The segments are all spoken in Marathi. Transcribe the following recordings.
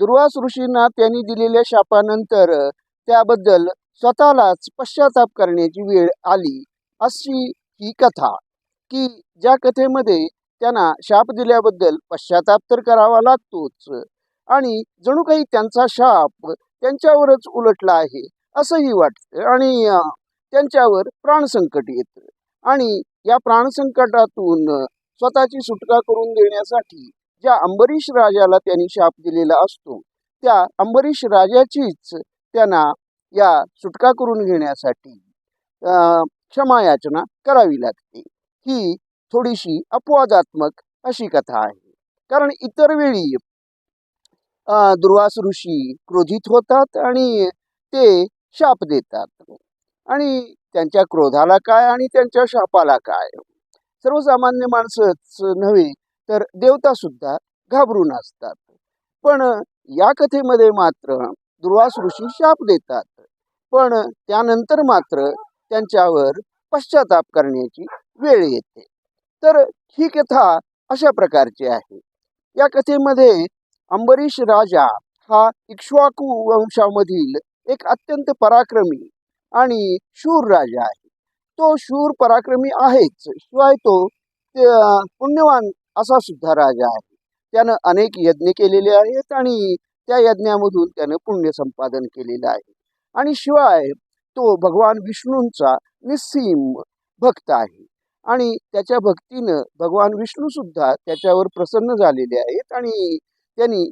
दुर्वास ऋषींना त्यांनी दिलेल्या शापानंतर त्याबद्दल स्वतःलाच पश्चाताप करण्याची वेळ आली. अशी ही कथा की ज्या कथेमध्ये त्यांना शाप दिल्याबद्दल पश्चाताप तर करावा लागतोच आणि जणू काही त्यांचा शाप त्यांच्यावरच उलटला आहे असंही वाटतं आणि त्यांच्यावर प्राणसंकट येतं. आणि या प्राणसंकटातून स्वतःची सुटका करून देण्यासाठी ज्या अंबरीश राजाला त्यांनी शाप दिलेला असतो त्या अंबरीश राजाचीच त्यांना या सुटका करून घेण्यासाठी अं, क्षमायाचना करावी लागते. ही थोडीशी अपवादात्मक अशी कथा आहे. कारण इतर वेळी दुर्वास ऋषी क्रोधित होतात आणि ते शाप देतात. आणि त्यांच्या क्रोधाला काय आणि त्यांच्या शापाला काय? सर्वसामान्य माणसंच नव्हे तर देवता सुद्धा घाबरून असतात. पण या कथेमध्ये मात्र दुर्वास ऋषी शाप देतात. पण त्यानंतर मात्र त्यांच्यावर पश्चाताप करण्याची वेळ येते. तर ही कथा अशा प्रकारची आहे. या कथेमध्ये अंबरीश राजा हा इक्ष्वाकू वंशामधील एक अत्यंत पराक्रमी आणि शूर राजा आहे. तो शूर पराक्रमी आहेच शिवाय तो पुण्यवान असा सुद्धा राजा आहे. त्यानं अनेक यज्ञ केलेले आहेत आणि त्या यज्ञामधून त्यानं पुण्य संपादन केलेलं आहे. आणि शिवाय तो भगवान विष्णूंचा निस्सीम भक्त आहे. आणि त्याच्या भक्तीनं भगवान विष्णू सुद्धा त्याच्यावर प्रसन्न झालेले आहेत आणि त्यांनी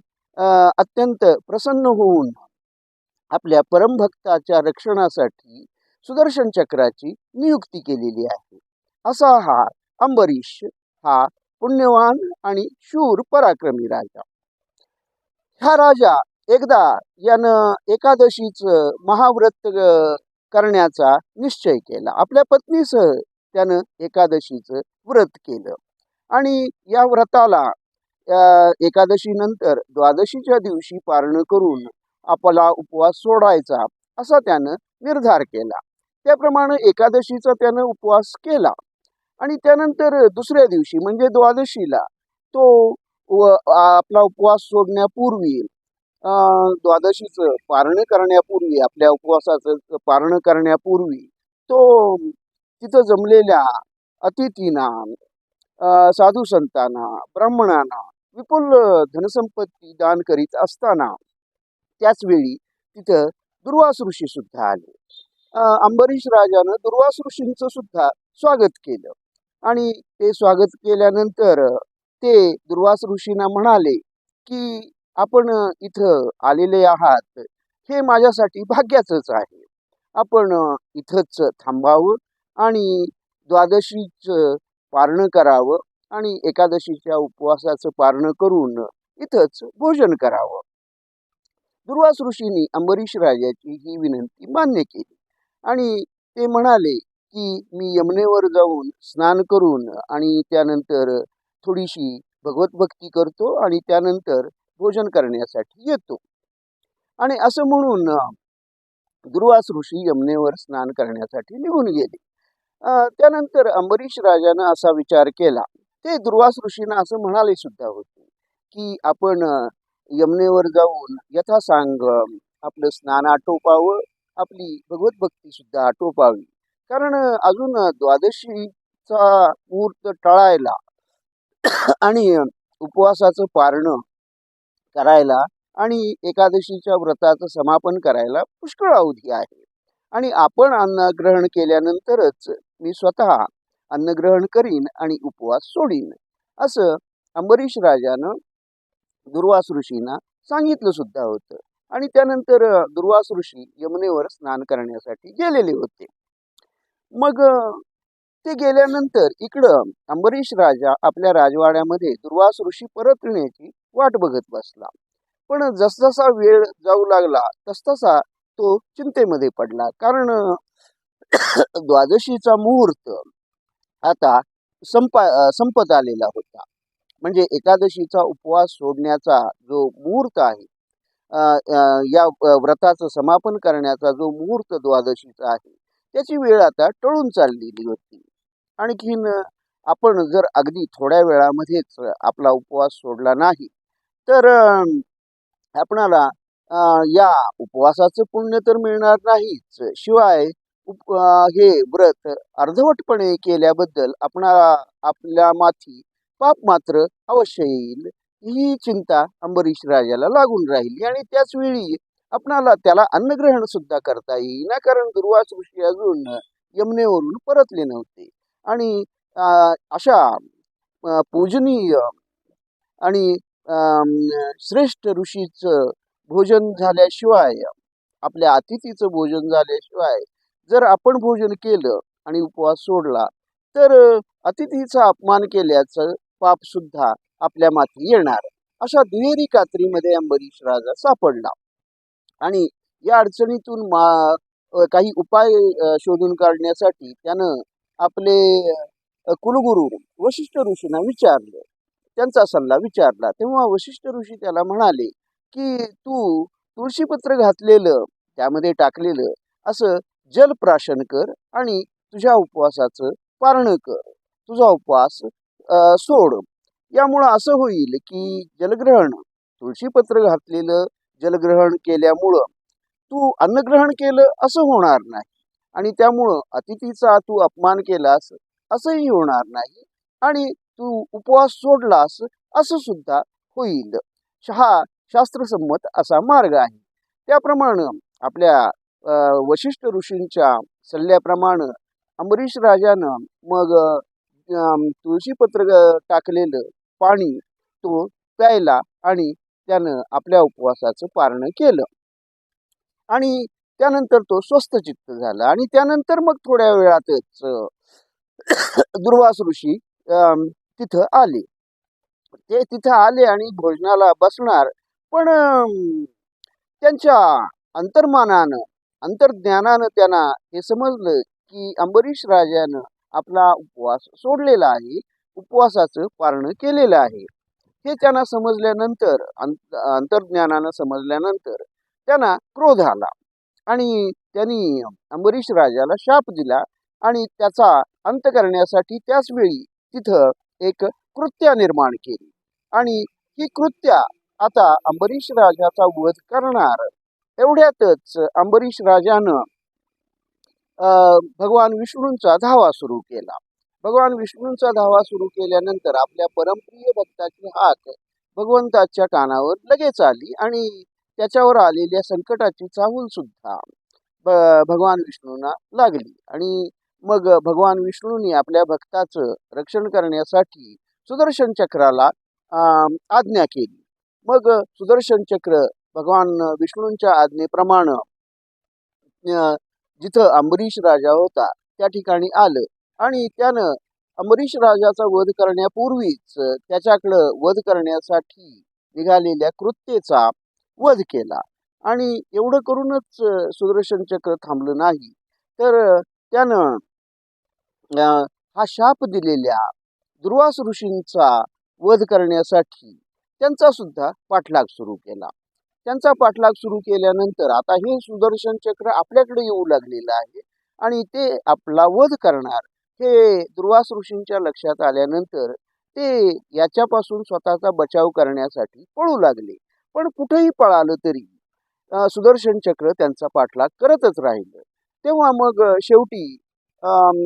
अत्यंत प्रसन्न होऊन आपल्या परमभक्ताच्या रक्षणासाठी सुदर्शन चक्राची नियुक्ती केलेली आहे. असा हा अंबरीश हा पुण्यवान आणि शूर पराक्रमी राजा. हा राजा एकदा यानं एकादशीचं महाव्रत करण्याचा निश्चय केला. आपल्या पत्नीसह त्यानं एकादशीचं व्रत केलं. आणि या व्रताला एकादशीनंतर द्वादशीच्या दिवशी पारण करून आपला उपवास सोडायचा असा त्यानं निर्धार केला. त्याप्रमाणे एकादशीचा त्यानं उपवास केला. आणि त्यानंतर दुसऱ्या दिवशी म्हणजे द्वादशीला तो आपला उपवास सोडण्यापूर्वी द्वादशीचं पारण करण्यापूर्वी आपल्या उपवासाचं पारण करण्यापूर्वी तो तिथं जमलेल्या अतिथींना साधू संतांना ब्राह्मणांना विपुल धनसंपत्ती दान करीत असताना त्याच वेळी तिथं दुर्वास ऋषी सुद्धा आले. अंबरीश राजानं दुर्वास ऋषींचं सुद्धा स्वागत केलं. आणि ते स्वागत केल्यानंतर ते दुर्वास ऋषींना म्हणाले की आपण इथं आलेले आहात. हे माझ्यासाठी भाग्याचंच आहे. आपण इथंच थांबावं आणि द्वादशीचं पारणं करावं आणि एकादशीच्या उपवासाचं पारणं करून इथंच भोजन करावं. दुर्वास ऋषींनी अंबरीश राजाची ही विनंती मान्य केली आणि ते म्हणाले की मी यमुनेवर जाऊन स्नान करून आणि त्यानंतर थोडीशी भगवत भक्ती करतो आणि त्यानंतर भोजन करण्यासाठी येतो. आणि असं म्हणून दुर्वास ऋषी यमुनेवर स्नान करण्यासाठी निघून गेले. त्यानंतर अंबरीश राजानं असा विचार केला. ते दुर्वास ऋषीनं असं म्हणाले सुद्धा होते की आपण यमनेवर यमुनेवर जाऊन यथासांग आपलं स्नान आटोपावं आपली भगवत भक्ती सुद्धा आटोपावी. कारण अजून द्वादशीचा मुहूर्त टळायला आणि उपवासाचं पारणं करायला आणि एकादशीच्या व्रताचं समापन करायला पुष्कळ अवधी आहे. आणि आपण अन्नग्रहण केल्यानंतरच मी स्वतः अन्नग्रहण करीन आणि उपवास सोडीन असं अंबरीश राजानं दुर्वास ऋषींना सांगितलं सुद्धा होतं. आणि त्यानंतर दुर्वास ऋषी यमुनेवर स्नान करण्यासाठी गेलेले होते. मग ते गेल्यानंतर इकडं अंबरीश राजा आपल्या राजवाड्यामध्ये दुर्वास ऋषी परत येण्याची वाट बघत बसला. पण जसजसा वेळ जाऊ लागला तसतसा तो चिंतेमध्ये पडला. कारण द्वादशीचा मुहूर्त आता संपा संपत आलेला होता. म्हणजे एकादशीचा उपवास सोडण्याचा जो मुहूर्त आहे या व्रताचं समापन करण्याचा जो मुहूर्त द्वादशीचा आहे त्याची वेळ आता टळून चाललेली होती आणखीन आपण जर अगदी थोड्या वेळामध्येच आपला उपवास सोडला नाही तर आपणाला या उपवासाचं पुण्य तर मिळणार नाहीच. शिवाय उप हे व्रत अर्धवटपणे केल्याबद्दल आपणाला आपल्या माथी पाप मात्र अवश्य येईल. ही चिंता अंबरीश राजाला लागून राहिली आणि त्याच वेळी आपणाला त्याला अन्नग्रहण सुद्धा करता येईना कारण दुर्वास ऋषी अजून यमुनेवरून परतले नव्हते. आणि अशा पूजनीय आणि अं, श्रेष्ठ ऋषीचं भोजन झाल्याशिवाय आपल्या अतिथीचं भोजन झाल्याशिवाय जर आपण भोजन केलं आणि उपवास सोडला तर अतिथीचा अपमान केल्याचं पाप सुद्धा आपल्या माथी येणार. अशा दुहेरी कात्रीमध्ये अंबरीश राजा सापडला. आणि या अडचणीतून मा काही उपाय शोधून काढण्यासाठी त्यानं आपले कुलगुरू वशिष्ठ ऋषींना विचारलं. त्यांचा सल्ला विचारला. तेव्हा वशिष्ठ ऋषी त्याला म्हणाले की तू तुळशीपत्र घातलेलं त्यामध्ये टाकलेलं असं जलप्राशन कर आणि तुझ्या उपवासाचं पारणं कर. तुझा उपवास सोड. यामुळं असं होईल की जलग्रहण तुळशीपत्र घातलेलं जलग्रहण केल्यामुळं तू अन्नग्रहण केलं असं होणार नाही. आणि त्यामुळं अतिथीचा तू अपमान केलास असंही होणार नाही. आणि तू उपवास सोडलास असं सुद्धा होईल. हा शास्त्रसंमत असा मार्ग आहे. त्याप्रमाणे आपल्या वशिष्ठ ऋषींच्या सल्ल्याप्रमाणे अंबरीश राजानं मग तुळशीपत्र टाकलेलं पाणी तो प्यायला आणि त्यानं आपल्या उपवासाचं पारणं केलं. आणि त्यानंतर तो स्वस्त चित्त झाला. आणि त्यानंतर मग थोड्या वेळातच दुर्वास ऋषी तिथं आले. ते तिथं आले आणि भोजनाला बसणार. पण त्यांच्या अंतर्मानानं अंतर्ज्ञानानं त्यांना हे समजलं की अंबरीश राजानं आपला उपवास सोडलेला आहे. उपवासाचं पारणं केलेलं आहे. हे त्यांना समजल्यानंतर अंत अंतर्ज्ञानानं समजल्यानंतर त्यांना क्रोध आला. आणि त्यांनी अंबरीश राजाला शाप दिला आणि त्याचा अंत करण्यासाठी त्याच वेळी तिथं एक कृत्या निर्माण केली. आणि ही कृत्या आता अंबरीश राजाचा वध करणार. एवढ्यातच अंबरीश राजानं अं, भगवान विष्णूंचा धावा सुरू केला. भगवान विष्णूंचा धावा सुरू केल्यानंतर आपल्या परमप्रिय भक्ताची हात भगवंताच्या कानावर लगेच आली आणि त्याच्यावर आलेल्या संकटाची चाहूल सुद्धा ब- भगवान विष्णूंना लागली. आणि मग भगवान विष्णूंनी आपल्या भक्ताचं रक्षण करण्यासाठी सुदर्शन चक्राला आज्ञा केली. मग सुदर्शन चक्र भगवान विष्णूंच्या आज्ञेप्रमाणे जिथं अंबरीश राजा होता त्या ठिकाणी आलं. आणि त्यानं अंबरीश राजाचा वध करण्यापूर्वीच त्याच्याकडं वध करण्यासाठी निघालेल्या कृत्येचा वध केला. आणि एवढं करूनच सुदर्शन चक्र थांबलं नाही. तर त्यानं हा शाप दिलेल्या दुर्वास ऋषींचा वध करण्यासाठी त्यांचा सुद्धा पाठलाग सुरू केला. त्यांचा पाठलाग सुरू केल्यानंतर आता हे सुदर्शन चक्र आपल्याकडे येऊ लागलेलं आहे आणि ते आपला वध करणार. हे दुर्वास ऋषींच्या लक्षात आल्यानंतर ते याच्यापासून स्वतःचा बचाव करण्यासाठी पळू लागले. पण कुठेही पळालं तरी सुदर्शन चक्र त्यांचा पाठलाग करतच राहिलं. तेव्हा मग शेवटी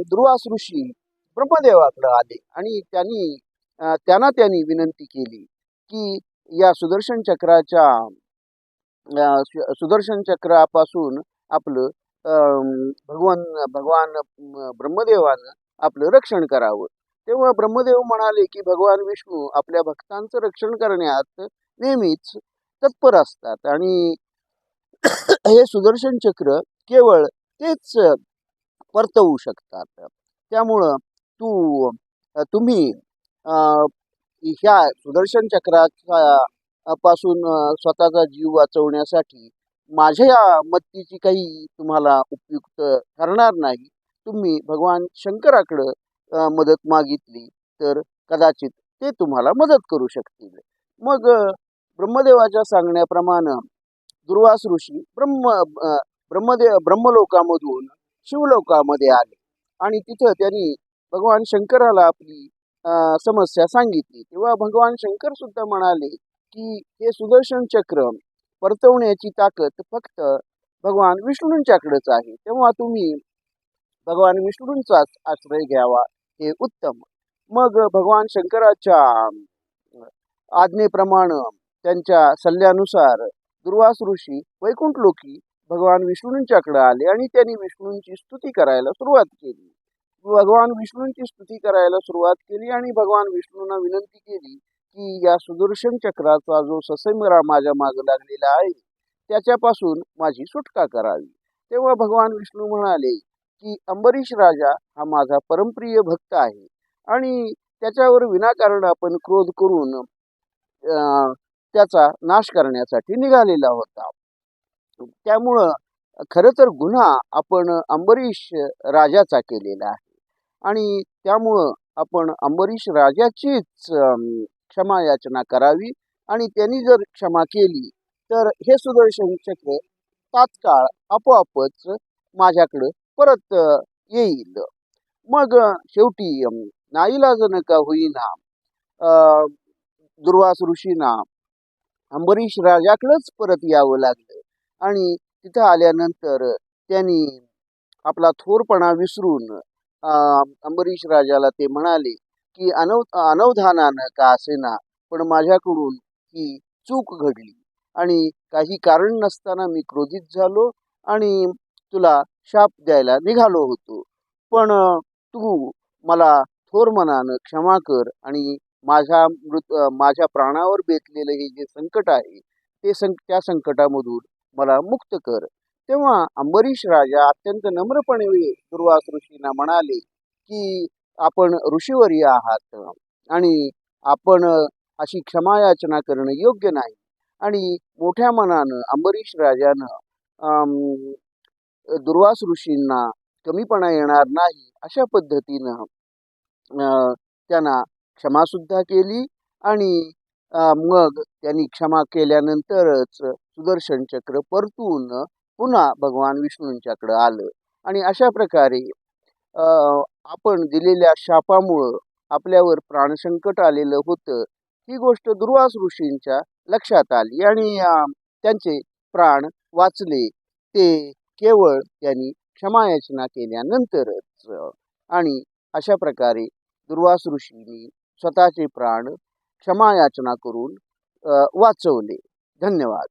दुर्वास ऋषी ब्रह्मदेवाकडे आले आणि त्यांनी त्यांना त्यांनी विनंती केली की या सुदर्शन चक्राच्या सुदर्शन चक्रापासून आपलं भगवान भगवान ब्रह्मदेवानं आपलं रक्षण करावं. तेव्हा ब्रह्मदेव म्हणाले की भगवान विष्णू आपल्या भक्तांचं रक्षण करण्यात नेहमीच तत्पर असतात. आणि हे सुदर्शन चक्र केवळ तेच परतवू शकतात. त्यामुळं तू तुम्ही ह्या सुदर्शन चक्राच्या पासून स्वतःचा जीव वाचवण्यासाठी माझ्या या मत्तीची काही तुम्हाला उपयुक्त ठरणार नाही. तुम्ही भगवान शंकराकडं मदत मागितली तर कदाचित ते तुम्हाला मदत करू शकतील. मग ब्रह्मदेवाच्या सांगण्याप्रमाणे दुर्वास ऋषी ब्रह्म ब्रह्मदेव ब्रह्मलोकामधून शिवलोकामध्ये आले आणि तिथं त्यांनी भगवान शंकराला आपली समस्या सांगितली. तेव्हा भगवान शंकर सुद्धा म्हणाले की हे सुदर्शन चक्र परतवण्याची ताकद फक्त भगवान विष्णूंच्याकडेच आहे. तेव्हा तुम्ही भगवान विष्णूंचाच आश्रय घ्यावा हे उत्तम. मग भगवान शंकराच्या आज्ञेप्रमाणे त्यांच्या सल्ल्यानुसार दुर्वास ऋषी वैकुंठ लोकी भगवान विष्णूंच्याकडे आले आणि त्यांनी विष्णूंची स्तुती करायला सुरुवात केली. भगवान विष्णूंची स्तुती करायला सुरुवात केली आणि भगवान विष्णूंना विनंती केली की या सुदर्शन चक्राचा जो ससेमिरा माझ्या मागे लागलेला आहे त्याच्यापासून माझी सुटका करावी. तेव्हा भगवान विष्णू म्हणाले की अंबरीश राजा हा माझा परमप्रिय भक्त आहे आणि त्याच्यावर विनाकारण आपण क्रोध करून त्याचा नाश करण्यासाठी निघालेला होता. त्यामुळं खरं तर गुन्हा आपण अंबरीश राजाचा केलेला आहे आणि त्यामुळं आपण अंबरीश राजाचीच क्षमा याचना करावी आणि त्यांनी जर क्षमा केली तर हे सुदर्शन चक्र तात्काळ आपोआपच माझ्याकडं परत येईल. मग शेवटी नाईलाजन का होईना दुर्वास ऋषीना अंबरीश राजाकडेच परत यावं लागलं आणि तिथं आल्यानंतर त्यांनी आपला थोरपणा विसरून अंबरीश राजाला ते म्हणाले की अनव अनवधानानं का असेना पण माझ्याकडून ही चूक घडली. आणि काही कारण नसताना मी क्रोधित झालो आणि तुला शाप द्यायला निघालो होतो. पण तू मला थोर मनानं क्षमा कर आणि माझ्या मृत माझ्या प्राणावर बेतलेलं हे जे संकट आहे ते सं त्या संकटामधून मला मुक्त कर. तेव्हा अंबरीश राजा अत्यंत नम्रपणे दुर्वास ऋषींना म्हणाले की आपण ऋषीवर्य आहात आणि आपण अशी क्षमायाचना करणं योग्य नाही. आणि मोठ्या मनानं अंबरीश राजानं दुर्वास ऋषींना कमीपणा येणार नाही अशा पद्धतीनं अं, त्यांना क्षमासुद्धा केली आणि मग त्यांनी क्षमा केल्यानंतरच सुदर्शन चक्र परतून पुन्हा भगवान विष्णूंच्याकडं आलं. आणि अशा प्रकारे आपण दिलेल्या शापामुळं आपल्यावर प्राणसंकट आलेलं होतं. ही गोष्ट दुर्वास ऋषींच्या लक्षात आली आणि त्यांचे प्राण वाचले. ते केवळ त्यांनी क्षमायाचना केल्यानंतरच आणि अशा प्रकारे दुर्वास ऋषींनी स्वतःचे प्राण क्षमायाचना करून वाचवले. धन्यवाद.